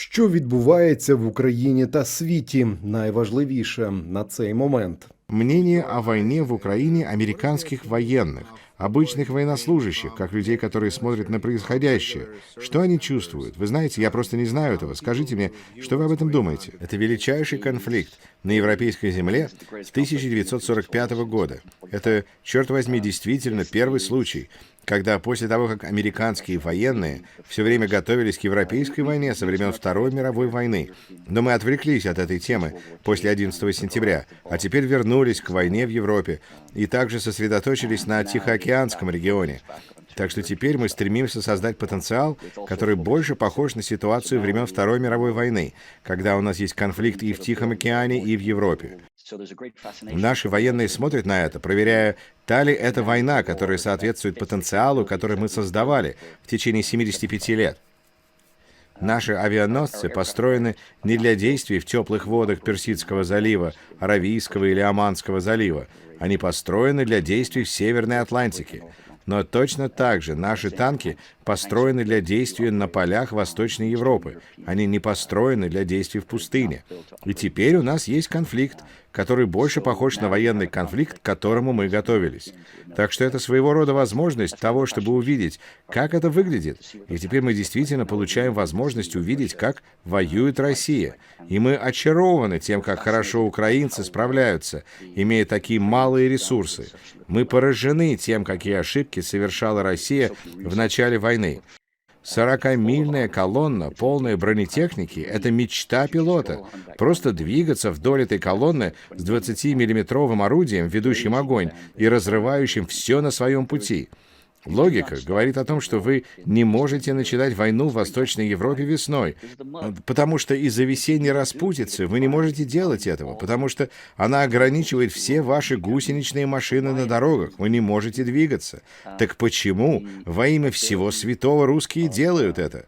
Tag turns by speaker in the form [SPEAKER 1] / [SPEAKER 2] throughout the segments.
[SPEAKER 1] Що відбувається в Україні та світі? Найважливіше на цей момент.
[SPEAKER 2] Мнение о войне в Украине американских военных, обычных военнослужащих, как людей, которые смотрят на происходящее. Что они чувствуют? Вы знаете, я просто не знаю этого. Скажите мне, что вы об этом думаете? Это величайший конфликт на европейской земле с 1945 года. Это, черт возьми, действительно первый случай, когда после того, как американские военные все время готовились к европейской войне со времен Второй мировой войны, но мы отвлеклись от этой темы после 11 сентября, а теперь вернулись к войне в Европе и также сосредоточились на Тихоокеанском регионе. Так что теперь мы стремимся создать потенциал, который больше похож на ситуацию времен Второй мировой войны, когда у нас есть конфликт и в Тихом океане, и в Европе. Наши военные смотрят на это, проверяя, та ли это война, которая соответствует потенциалу, который мы создавали в течение 75 лет. Наши авианосцы построены не для действий в теплых водах Персидского залива, Аравийского или Оманского залива. Они построены для действий в Северной Атлантике. Но точно так же наши танки построены для действий на полях Восточной Европы. Они не построены для действий в пустыне. И теперь у нас есть конфликт, который больше похож на военный конфликт, к которому мы готовились. Так что это своего рода возможность того, чтобы увидеть, как это выглядит. И теперь мы действительно получаем возможность увидеть, как воюет Россия. И мы очарованы тем, как хорошо украинцы справляются, имея такие малые ресурсы. Мы поражены тем, какие ошибки совершала Россия в начале войны. 40-мильная колонна, полная бронетехники – это мечта пилота. Просто двигаться вдоль этой колонны с 20-миллиметровым орудием, ведущим огонь и разрывающим все на своем пути. Логика говорит о том, что вы не можете начинать войну в Восточной Европе весной, потому что из-за весенней распутицы вы не можете делать этого, потому что она ограничивает все ваши гусеничные машины на дорогах, вы не можете двигаться. Так почему во имя всего святого русские делают это?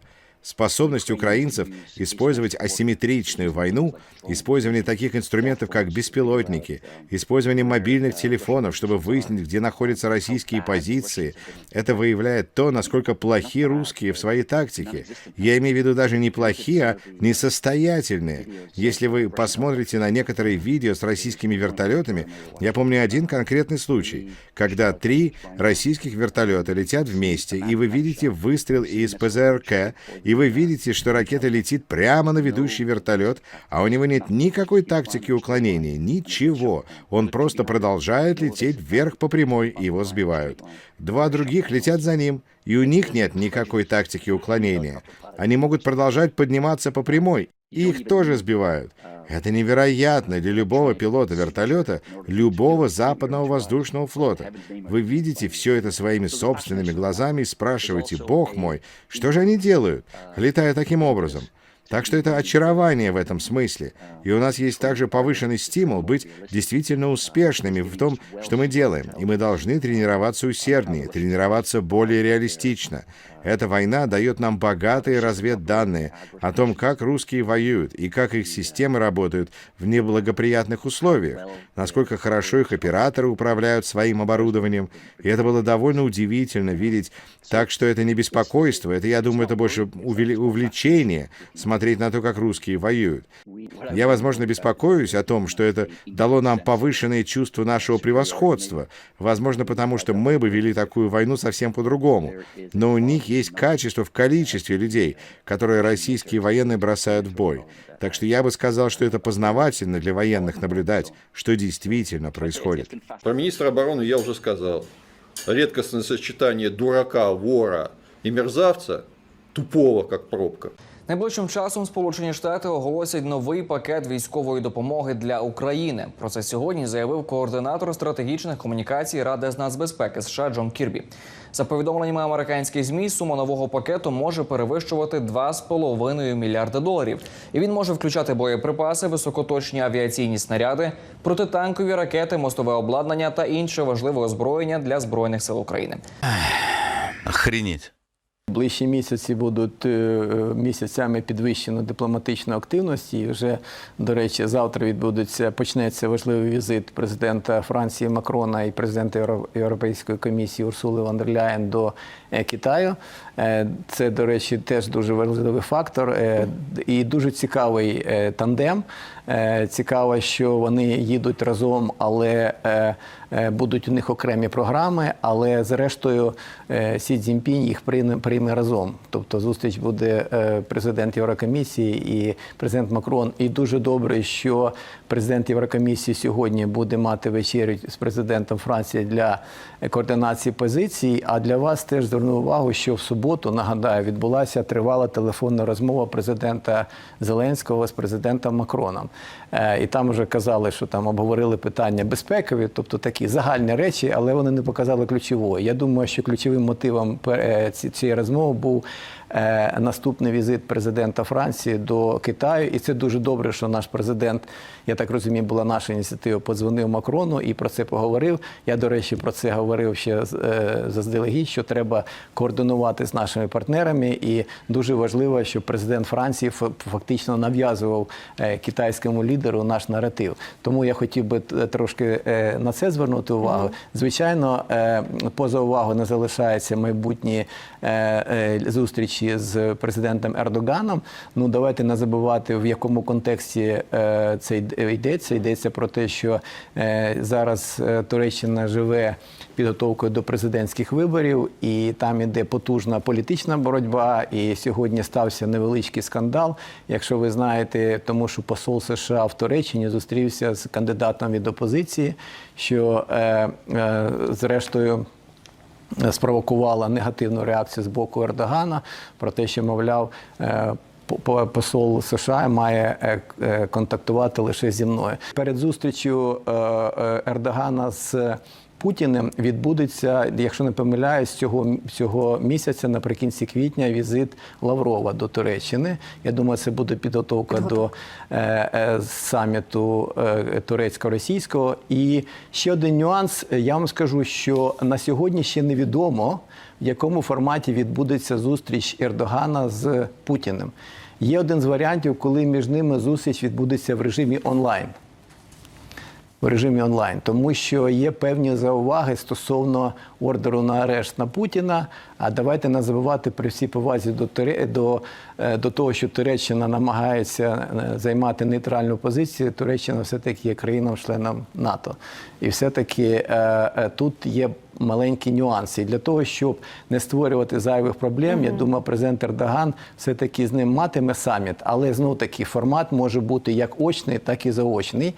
[SPEAKER 2] Способность украинцев использовать асимметричную войну, использование таких инструментов, как беспилотники, использование мобильных телефонов, чтобы выяснить, где находятся российские позиции, это выявляет то, насколько плохи русские в своей тактике. Я имею в виду даже не плохие, а несостоятельные. Если вы посмотрите на некоторые видео с российскими вертолетами, я помню один конкретный случай, когда три российских вертолета летят вместе, и вы видите выстрел из ПЗРК, и вы видите, что ракета летит прямо на ведущий вертолет, а у него нет никакой тактики уклонения, ничего. Он просто продолжает лететь вверх по прямой, и его сбивают. Два других летят за ним, и у них нет никакой тактики уклонения. Они могут продолжать подниматься по прямой, их тоже сбивают. Это невероятно для любого пилота вертолета, любого западного воздушного флота. Вы видите все это своими собственными глазами и спрашиваете, «Бог мой, что же они делают, летая таким образом?» Так что это очарование в этом смысле. И у нас есть также повышенный стимул быть действительно успешными в том, что мы делаем. И мы должны тренироваться усерднее, тренироваться более реалистично. Эта война дает нам богатые разведданные о том, как русские воюют и как их системы работают в неблагоприятных условиях, насколько хорошо их операторы управляют своим оборудованием. И это было довольно удивительно видеть. Так что это не беспокойство, это, я думаю, это больше увлечение смотреть на то, как русские воюют. Я, возможно, беспокоюсь о том, что это дало нам повышенное чувство нашего превосходства, возможно, потому что мы бы вели такую войну совсем по-другому. Но у них есть качество в количестве людей, которые российские военные бросают в бой. Так что я бы сказал, что это познавательно для военных наблюдать, что действительно происходит.
[SPEAKER 3] Про министра обороны я уже сказал. Редкостное сочетание дурака, вора и мерзавца, тупого, как пробка.
[SPEAKER 4] Найближчим часом Сполучені Штати оголосять новий пакет військової допомоги для України. Про це сьогодні заявив координатор стратегічних комунікацій Ради з нацбезпеки США Джон Кірбі. За повідомленнями американських змі, сума нового пакету може перевищувати 2,5 мільярда доларів, і він може включати боєприпаси, високоточні авіаційні снаряди, протитанкові ракети, мостове обладнання та інше важливе озброєння для збройних сил України.
[SPEAKER 5] Охренеть. Найближчі місяці будуть е, місяцями підвищеної дипломатичної активності. І вже, до речі, завтра відбудеться почнеться важливий візит президента Франції Макрона і президента Європейської комісії Урсули ван дер Ляєн до е, Китаю. Е, Це, до речі, теж дуже важливий фактор і дуже цікавий тандем. Цікаво, що вони їдуть разом, але будуть у них окремі програми. Але зрештою Сі Цзіньпінь їх прийме, прийме разом. Тобто зустріч буде е, президент Єврокомісії і президент Макрон. І дуже добре, що президент Єврокомісії сьогодні буде мати вечерю з президентом Франції для координації позицій. А для вас теж зверну увагу, що в суботу нагадаю відбулася тривала телефонна розмова президента Зеленського з президентом Макроном. Е, І там вже казали, що там обговорили питання безпекові, тобто такі загальні речі, але вони не показали ключового. Я думаю, що ключовим мотивом е, цієї розмови Mobile, наступний візит президента Франції до Китаю. І це дуже добре, що наш президент, я так розумію, була наша ініціатива, подзвонив Макрону і про це поговорив. Я, до речі, про це говорив ще е, заздалегідь, що треба координувати з нашими партнерами. І дуже важливо, щоб президент Франції фа- фактично нав'язував е, китайському лідеру наш наратив. Тому я хотів би трошки е, на це звернути увагу. Звичайно, е, поза увагою не залишаються майбутні е, е, зустрічі з президентом Ердоганом. Ну давайте не забувати в якому контексті е, це йдеться. Йдеться про те, що е, зараз е, Туреччина живе підготовкою до президентських виборів, і там іде потужна політична боротьба. І сьогодні стався невеличкий скандал. Якщо ви знаєте, тому що посол США в Туреччині зустрівся з кандидатом від опозиції, що е, е, зрештою спровокувала негативну реакцію з боку Ердогана про те, що, мовляв, е, по- по- посол США має е, е, контактувати лише зі мною. Перед зустрічю Ердогана з Путіним відбудеться, якщо не помиляюсь, цього, цього місяця наприкінці квітня візит Лаврова до Туреччини. Я думаю, це буде підготовка до е, е, саміту е, турецько-російського. І ще один нюанс. Я вам скажу, що на сьогодні ще невідомо, в якому форматі відбудеться зустріч Ердогана з Путіним. Є один з варіантів, коли між ними зустріч відбудеться в режимі онлайн в режимі онлайн, тому що є певні зауваги стосовно ордеру на арешт на Путіна. А давайте не забувати при всій повазі до до, е, до того, що Туреччина намагається е, займати нейтральну позицію. Туреччина все-таки є країном-членом НАТО. І все-таки е, е, тут є маленькі нюанси. І для того, щоб не створювати зайвих проблем, я думаю, президент Ердоган все-таки з ним матиме саміт, але знов таки формат може бути як очний, так і заочний.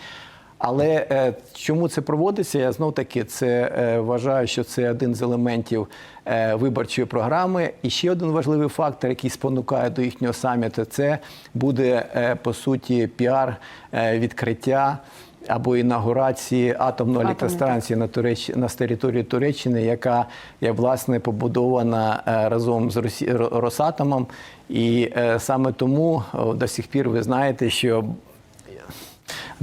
[SPEAKER 5] Але е, чому це проводиться? Я знов таки це е, вважаю, що це один з елементів е, виборчої програми. І ще один важливий фактор, який спонукає до їхнього саміту, це буде по суті піар відкриття. Або інаугурації атомної електростанції на Туреч... на території Туреччини, яка є власне побудована разом з. Росатомом. І саме тому до сих пір ви знаєте, що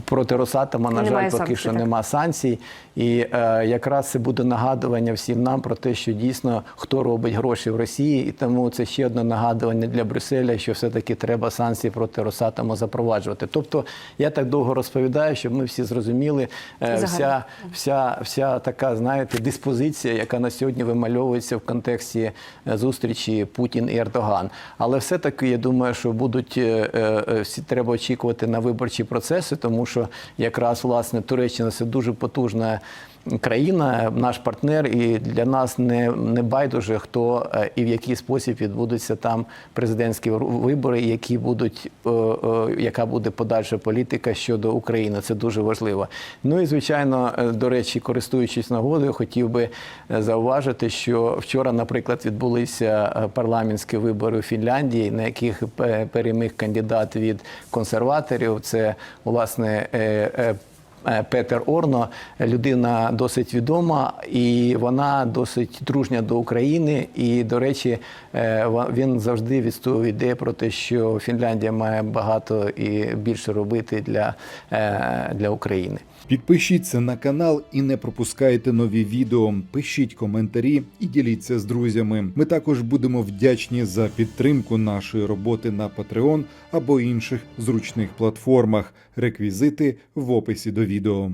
[SPEAKER 5] проти Росатома, на
[SPEAKER 6] Немає
[SPEAKER 5] жаль, поки
[SPEAKER 6] санкцій,
[SPEAKER 5] що
[SPEAKER 6] так.
[SPEAKER 5] нема санкцій. І е, якраз це буде нагадування всім нам про те, що дійсно хто робить гроші в Росії, і тому це ще одне нагадування для Брюсселя, що все-таки треба санкції проти Росатому запроваджувати. Тобто я так довго розповідаю, щоб ми всі зрозуміли е, вся, вся, вся така, знаєте, диспозиція, яка на сьогодні вимальовується в контексті е, зустрічі Путін і Ердоган. Але все-таки я думаю, що будуть е, е, всі треба очікувати на виборчі процеси, тому що якраз власне Туреччина це дуже потужна. Країна, наш партнер, і для нас не, не байдуже, хто е, і в який спосіб відбудуться там президентські вибори, які будуть, е, е, яка буде подальша політика щодо України. Це дуже важливо. Ну і звичайно, до речі, користуючись нагодою, хотів би зауважити, що вчора, наприклад, відбулися парламентські вибори у Фінляндії, на яких переміг кандидат від консерваторів. Це власне. Е, Петер Орно, людина досить відома, і вона досить дружня до України. І, до речі, е, він завжди відстоював ідею про те, що Фінляндія має багато і більше робити для, е, для України.
[SPEAKER 1] Підпишіться на канал і не пропускайте нові відео. Пишіть коментарі і діліться з друзями. Ми також будемо вдячні за підтримку нашої роботи на Patreon або інших зручних платформах. Реквізити в описі до відео.